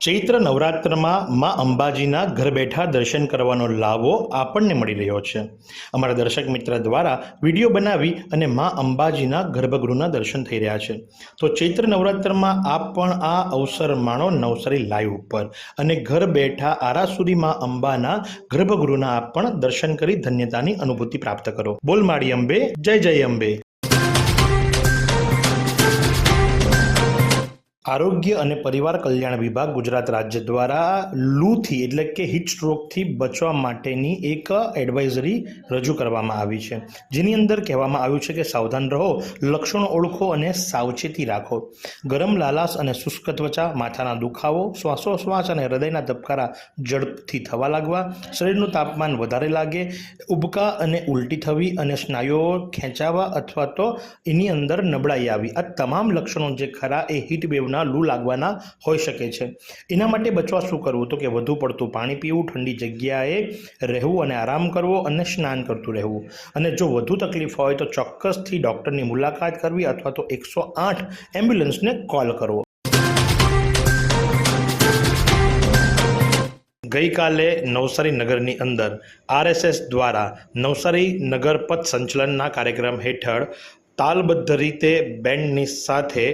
ચૈત્ર નવરાત્રમાં મા અંબાજીના ઘર બેઠા દર્શન કરવાનો લાવો આપણને મળી રહ્યો છે. અમારા દર્શક મિત્ર દ્વારા વીડિયો બનાવી અને મા અંબાજીના ગર્ભગૃહના દર્શન થઈ રહ્યા છે. તો ચૈત્ર નવરાત્રમાં આપ પણ આ અવસર માણો નવસારી લાઈવ ઉપર અને ઘર બેઠા આરાસુરી મા અંબાના ગર્ભગૃહના આપ પણ દર્શન કરી ધન્યતાની અનુભૂતિ પ્રાપ્ત કરો. બોલ માડી અંબે, જય જય અંબે. આરોગ્ય અને પરિવાર કલ્યાણ વિભાગ ગુજરાત રાજ્ય દ્વારા લૂથી એટલે કે હીટ સ્ટ્રોકથી બચવા માટેની એક એડવાઇઝરી રજૂ કરવામાં આવી છે. જેની અંદર કહેવામાં આવ્યું છે કે સાવધાન રહો, લક્ષણો ઓળખો અને સાવચેતી રાખો. ગરમ લાલાશ અને શુષ્ક ત્વચા, માથાના દુખાવો શ્વાસોશ્વાસ અને હૃદયના ધબકારા ઝડપથી થવા લાગવા, શરીરનું તાપમાન વધારે લાગે, ઉબકા અને ઉલટી થવી અને સ્નાયુઓ ખેંચાવા અથવા તો એની અંદર નબળાઈ આવી. આ તમામ લક્ષણો જે ખરા એ હીટ વેવના લૂ લાગવાના હોઈ શકે છે. એના માટે બચવા શું કરવું? તો કે વધુ પડતું પાણી પીવું, ઠંડી જગ્યાએ રહેવું અને આરામ કરવો અને સ્નાન કરતું રહેવું. અને જો વધુ તકલીફ હોય તો ચોક્કસથી ડૉક્ટરની મુલાકાત કરવી અથવા તો એકસો આઠ એમ્બ્યુલન્સને કોલ કરવો. ગઈકાલે નવસારી નગરની અંદર આરએસએસ દ્વારા નવસારી નગર પથ સંચલનના કાર્યક્રમ હેઠળ તાલબદ્ધ રીતે બેન્ડની સાથે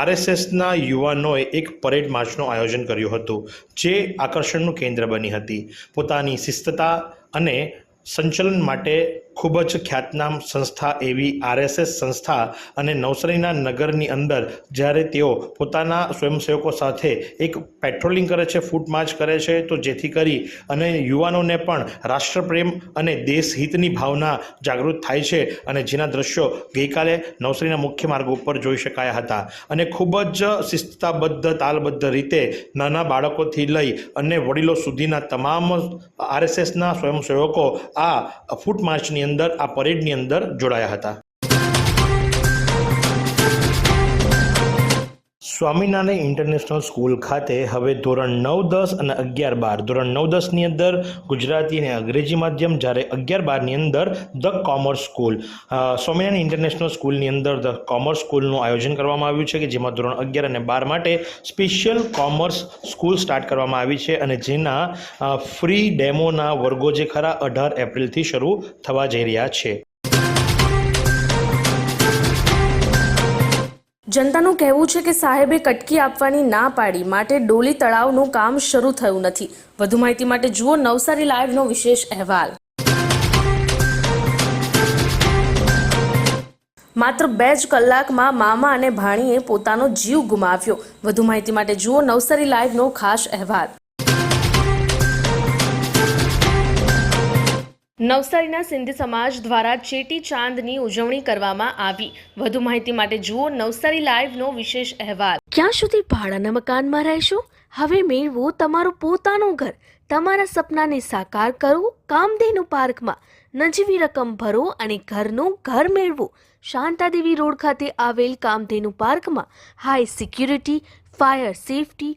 આરએસએસના યુવાનોએ એક પરેડ માર્ચનું આયોજન કર્યું હતું, જે આકર્ષણનું કેન્દ્ર બની હતી. પોતાની શિસ્તતા અને સંચલન માટે ખૂબ જ ખ્યાતનામ સંસ્થા એવી આરએસએસ સંસ્થા અને નવસારીના નગરની અંદર જ્યારે તેઓ પોતાના સ્વયંસેવકો સાથે એક પેટ્રોલિંગ કરે છે, ફૂટ માર્ચ કરે છે, તો જેથી કરી અને યુવાનોને પણ રાષ્ટ્રપ્રેમ અને દેશહિતની ભાવના જાગૃત થાય છે અને જેના દ્રશ્યો ગઈકાલે નવસારીના મુખ્ય માર્ગ ઉપર જોઈ શકાયા હતા. અને ખૂબ જ શિસ્તતાબદ્ધ તાલબદ્ધ રીતે નાના બાળકોથી લઈ અને વડીલો સુધીના તમામ આરએસએસના સ્વયંસેવકો આ ફૂટ માર્ચની અંદર આ પરેડની અંદર જોડાયા હતા. સ્વામિનારાયણ ઇન્ટરનેશનલ સ્કૂલ ખાતે હવે ધોરણ નવ દસ અને અગિયાર બાર. ધોરણ નવ દસની અંદર ગુજરાતી અને અંગ્રેજી માધ્યમ, જ્યારે અગિયાર બારની અંદર the commerce school. Swaminarayan international સ્કૂલની અંદર ધ કોમર્સ સ્કૂલનું આયોજન કરવામાં આવ્યું છે કે જેમાં ધોરણ અગિયાર અને બાર માટે સ્પેશિયલ કોમર્સ સ્કૂલ સ્ટાર્ટ કરવામાં આવી છે અને જેના ફ્રી ડેમોના વર્ગો જે ખરા અઢાર એપ્રિલથી શરૂ થવા જઈ રહ્યા છે. જનતાનું કહેવું છે કે સાહેબે કટકી આપવાની ના પાડી, માટે ડોલી તળાવનું કામ શરૂ થયું નથી. વધુ માહિતી માટે જુઓ નવસારી લાઈવનો વિશેષ અહેવાલ. માત્ર બે જ કલાકમાં મામા અને ભાણીએ પોતાનો જીવ ગુમાવ્યો. વધુ માહિતી માટે જુઓ નવસારી લાઈવનો ખાસ અહેવાલ. નવસારીના સિંધી સમાજ દ્વારા ચેટી ચાંદની ઉજવણી કરવામાં આવી. વધુ માહિતી માટે જુઓ નવસારી લાઈવનો વિશેષ અહેવાલ. ક્યાં સુધી ભાડાના મકાનમાં રહેશો? હવે મેળવો તમારું પોતાનું ઘર. તમારા સપનાને સાકાર કરો. કામધેનુ પાર્કમાં નજીવી રકમ ભરો અને ઘરનું ઘર મેળવો. શાંતાદેવી રોડ ખાતે આવેલ કામધેનુ પાર્કમાં high security fire safety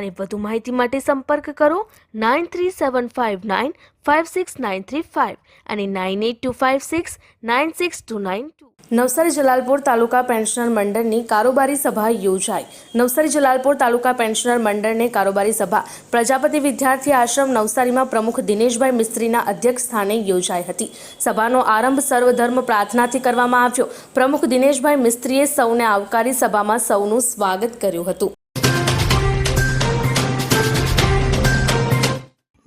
અને વધુ માહિતી માટે સંપર્ક કરો nine three seven five nine five six nine three five અને nine eight two five six nine six two nine two Navsari Jalalpur taluka pensioner મંડળની કારોબારી સભા યોજાઈ. નવસારી જલાલપુર તાલુકા પેન્શનર મંડળને કારોબારી સભા. પ્રજાપતિ વિદ્યાર્થી આશ્રમ નવસારીમાં પ્રમુખ દિનેશભાઈ મિસ્ત્રીના અધ્યક્ષ સ્થાને યોજાઈ હતી. સભાનો આરંભ સર્વધર્મ પ્રાર્થનાથી કરવામાં આવ્યો. પ્રમુખ દિનેશભાઈ મિસ્ત્રીએ સૌને આવકારી સભામાં સૌનું સ્વાગત કર્યું હતું.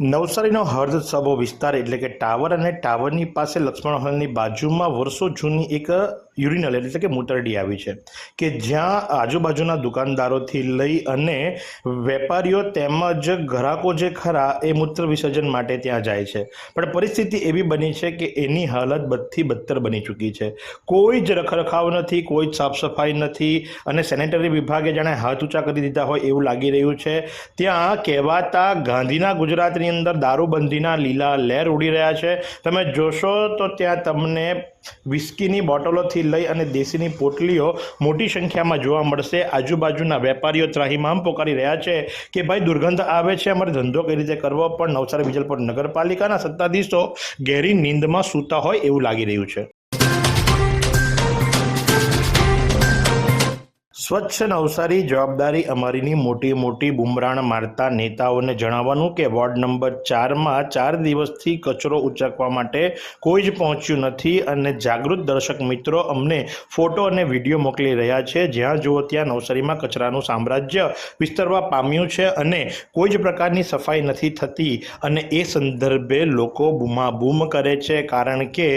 નવસારીનો હર્દ સભો વિસ્તાર એટલે કે ટાવર અને ટાવરની પાસે લક્ષ્મણ હોલની બાજુમાં વર્ષો જૂની એક યુરિનલ એટલે કે મૂતરડી આવી છે કે જ્યાં આજુબાજુના દુકાનદારોથી લઈ અને વેપારીઓ તેમજ ગ્રાહકો જે ખરા એ મૂત્ર વિસર્જન માટે ત્યાં જાય છે. પણ પરિસ્થિતિ એવી બની છે કે એની હાલત બધી બદતર બની ચૂકી છે. કોઈ જ રખરખાવ નથી, કોઈ જ સાફ સફાઈ નથી અને સેનેટરી વિભાગે જાણે હાથ ઊંચા કરી દીધા હોય એવું લાગી રહ્યું છે. ત્યાં કહેવાતા ગાંધીના ગુજરાતની અંદર દારૂબંધીના લીલા લહેર ઉડી રહ્યા છે. તમે જોશો તો ત્યાં તમને વિસ્કીની બોટલોથી લઈ અને દેશીની પોટલીઓ મોટી સંખ્યામાં જોવા મળશે. આજુબાજુના વેપારીઓ ત્રાહીમામ પોકારી રહ્યા છે કે ભાઈ દુર્ગંધ આવે છે, અમારે ધંધો કઈ રીતે કરવો? પણ નવસારી વિજલપુર નગરપાલિકાના સત્તાધીશો ગહેરી નીંદમાં સૂતા હોય એવું લાગી રહ્યું છે. સ્વચ્છ નવસારી જવાબદારી અમારીની મોટી મોટી બુમરાણ મારતા નેતાઓને જણાવવાનું કે વોર્ડ નંબર ચારમાં ચાર દિવસથી કચરો ઉચકવા માટે કોઈ જ પહોંચ્યું નથી અને જાગૃત દર્શક મિત્રો અમને ફોટો અને વીડિયો મોકલી રહ્યા છે. જ્યાં જુઓ ત્યાં નવસારીમાં કચરાનું સામ્રાજ્ય વિસ્તરવા પામ્યું છે અને કોઈ જ પ્રકારની સફાઈ નથી થતી અને એ સંદર્ભે લોકો બૂમાબૂમ કરે છે. કારણ કે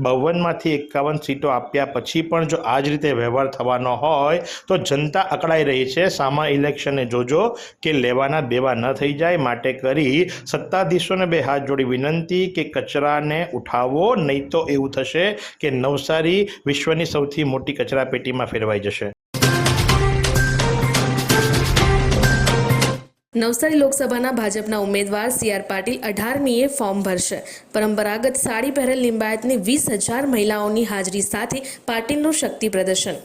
બાવનમાંથી એકાવન સીટો આપ્યા પછી પણ જો આ જ રીતે વ્યવહાર થવાનો હોય તો જનતા અકળાઈ રહી છે. સામા ઇલેક્શને જોજો કે લેવાના દેવા ન થઈ જાય માટે કરી સત્તાધીશોને બે હાથ જોડી વિનંતી કે કચરાને ઉઠાવો, નહીં તો એવું થશે કે નવસારી વિશ્વની સૌથી મોટી કચરા પેટીમાં ફેરવાઈ જશે. નવસારી લોકસભાના ભાજપના ઉમેદવાર સી આર પાટીલ અઢારમીએ ફોર્મ ભરશે. પરંપરાગત સાડી પહેરેલ લિંબાયતની વીસ હજાર મહિલાઓની હાજરી સાથે પાટીલનું શક્તિ પ્રદર્શન.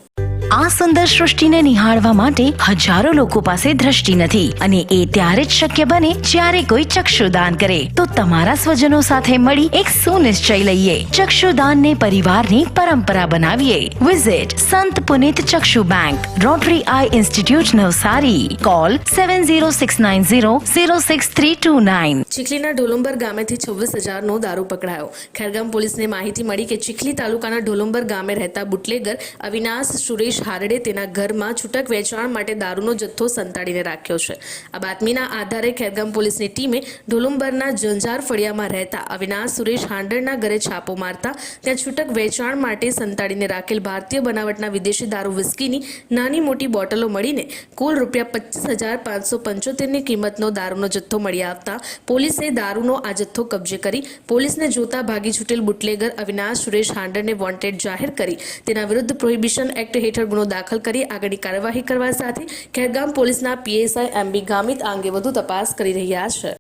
આ સુંદર સૃષ્ટિને નિહાળવા માટે હજારો લોકો પાસે દ્રષ્ટિ નથી અને એ ત્યારે જ શક્ય બને જ્યારે કોઈ ચક્ષુદાન કરે. તો તમારા સ્વજનો સાથે મળી એક સુનિશ્ચય લઈએ. ચક્ષુદાનને પરિવારની પરંપરા બનાવીએ. વિઝિટ સંત પુનિત ચક્ષુ bank rotary eye institute Navsari. Call seven zero six nine zero zero six three two nine ચીખલીના ઢોલુંબર ગામેથી છવ્વીસ હજારનો દારૂ પકડાયો. ખેરગામ પોલીસને માહિતી મળી કે ચીખલી તાલુકાના ઢોલુંબર ગામે રહેતા બુટલેગર, અવિનાશ સુરેશ હારડે તેના ઘરમાં છૂટક વેચાણ માટે દારૂનો જથ્થો સંતાડીને રાખ્યો છે. આ બાતમીના આધારે ખેરગામ પોલીસની ટીમે ઢોલુંબરના જંજાર ફળિયામાં રહેતા અવિનાશ સુરેશ હાંડરના ઘરે છાપો મારતા ત્યાં છૂટક વેચાણ માટે સંતાડીને રાખેલ ભારતીય બનાવટના વિદેશી દારૂ વિસ્કીની નાની મોટી બોટલો મળીને કુલ રૂપિયા પચીસ હજાર પાંચસો પંચોતેરની કિંમતનો દારૂનો જથ્થો મળી આવતા પોલીસે દારૂનો આ જથ્થો કબજે કરી પોલીસને જોતા ભાગી છૂટેલ બુટલેગર અવિનાશ સુરેશ હાંડરને વોન્ટેડ જાહેર કરી. તેના વિરુદ્ધ પ્રોહિબિશન એક્ટ હેઠળ ગુનો દાખલ કરી આગળની કાર્યવાહી કરવા સાથે ખેરગામ પોલીસના પીએસઆઈ એમબી ગામિત આ અંગે વધુ તપાસ કરી રહ્યા છે.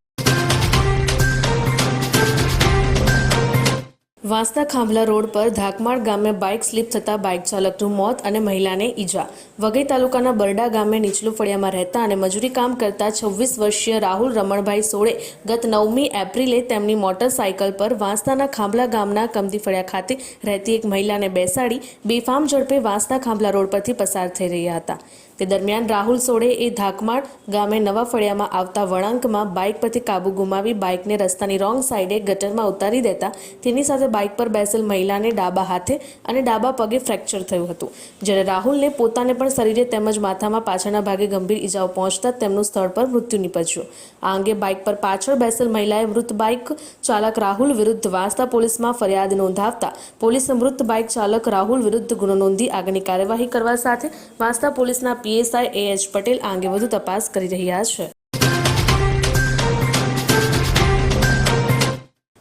વાંસદા ખાંભલા રોડ પર ધાકમાળ ગામે બાઇક સ્લીપ થતાં બાઇક ચાલકનું મોત અને મહિલાને ઈજા. વઘઈ તાલુકાના બરડા ગામે નીચલું ફળિયામાં રહેતા અને મજૂરી કામ કરતા છવ્વીસ વર્ષીય રાહુલ રમણભાઈ સોળે ગત નવમી એપ્રિલે તેમની મોટરસાયકલ પર વાંસદાના ખાંભલા ગામના કમદી ફળિયા ખાતે રહેતી એક મહિલાને બેસાડી બેફામ ઝડપે વાંસના ખાંભલા રોડ પરથી પસાર થઈ રહ્યા હતા. તે દરમિયાન રાહુલ સોળે એ ધાકમાળ ગામે નવા ફળિયામાં આવતા વળાંકમાં બાઇક પરથી કાબુ ગુમાવી બાઇકને રસ્તાની રોંગ સાઈડે ગટરમાં ઉતારી દેતા તેની સાથે બાઇક પર બેસેલ મહિલાને ડાબા હાથે અને ડાબા પગે ફ્રેક્ચર થયું હતું. જ્યારે રાહુલને પોતાને પણ શરીરે તેમજ માથામાં પાછળના ભાગે ગંભીર ઈજાઓ પહોંચતા તેમનું સ્થળ પર મૃત્યુ નીપજ્યું. આ અંગે બાઇક પર પાછળ બેસેલ મહિલાએ મૃત બાઇક ચાલક રાહુલ વિરુદ્ધ વાંસદા પોલીસમાં ફરિયાદ નોંધાવતા પોલીસે મૃત બાઇક ચાલક રાહુલ વિરુદ્ધ ગુનો નોંધી આગળની કાર્યવાહી કરવા સાથે વાંસદા પોલીસના પીએસઆઈ એ એચ પટેલ આ અંગે વધુ તપાસ કરી રહ્યા છે.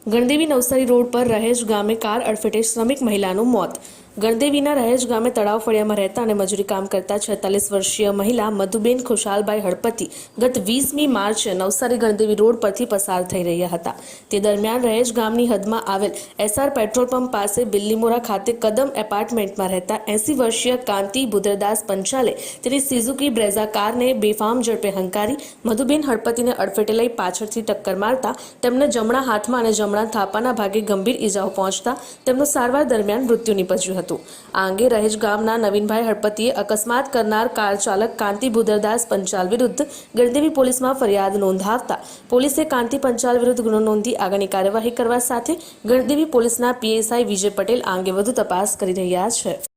ગણદેવી નવસારી રોડ પર રહેજ ગામે કાર અડફેટે શ્રમિક મહિલાનું મોત. ગણદેવીના રહેજ ગામે તળાવ ફળિયામાં રહેતા અને મજૂરી કામ કરતા છેતાલીસ વર્ષીય મહિલા મધુબેન ખુશાલભાઈ હળપતિ ગત વીસમી માર્ચે નવસારી ગણદેવી રોડ પરથી પસાર થઈ રહ્યા હતા. તે દરમિયાન રહેજ ગામની હદમાં આવેલ એસઆર પેટ્રોલ પંપ પાસે બિલ્લીમોરા ખાતે કદમ એપાર્ટમેન્ટમાં રહેતા એસી વર્ષીય કાંતિ બુદ્રદાસ પંચાલે તેની સિઝુકી બ્રેઝા કારને બેફામ ઝડપે હંકારી મધુબેન હળપતિને અડફેટે લઈ પાછળથી ટક્કર મારતા તેમને જમણા હાથમાં અને જમણા થાપાના ભાગે ગંભીર ઈજાઓ પહોંચતા તેમનું સારવાર દરમિયાન મૃત્યુ નીપજ્યું હતું. આ અંગે રહેજ ગામના નવીનભાઈ હળપતિએ અકસ્માત કરનાર કાર ચાલક કાંતિ ભુદરદાસ પંચાલ વિરુદ્ધ ગણદેવી પોલીસમાં ફરિયાદ નોંધાવતા પોલીસે કાંતિ પંચાલ વિરુદ્ધ ગુનો નોંધી આગળની કાર્યવાહી કરવા સાથે ગણદેવી પોલીસના પીએસઆઈ વિજય પટેલ આ અંગે વધુ તપાસ કરી રહ્યા છે.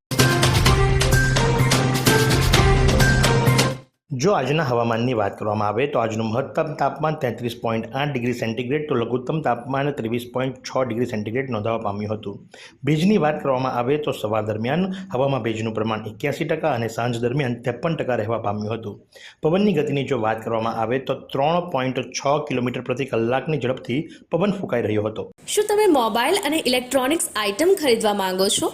જો આજના હવામાનની વાત કરવામાં આવે તો આજનું મહત્તમ તાપમાન તેત્રીસ પોઈન્ટ આઠ ડિગ્રી સેન્ટીગ્રેડ તો લઘુત્તમ તાપમાન ત્રેવીસ પોઈન્ટ છ ડિગ્રી સેન્ટીગ્રેડ નોંધાવા પામ્યું હતું. ભેજની વાત કરવામાં આવે તો સવાર દરમિયાન હવામાં ભેજનું પ્રમાણ એક્યાસી ટકા અને સાંજ દરમિયાન ત્રેપન ટકા રહેવા પામ્યું હતું. પવનની ગતિની જો વાત કરવામાં આવે તો ત્રણ પોઈન્ટ છ કિલોમીટર પ્રતિ કલાકની ઝડપથી પવન ફૂંકાઈ રહ્યો હતો. શું તમે મોબાઈલ અને ઇલેક્ટ્રોનિક્સ આઇટમ ખરીદવા માંગો છો?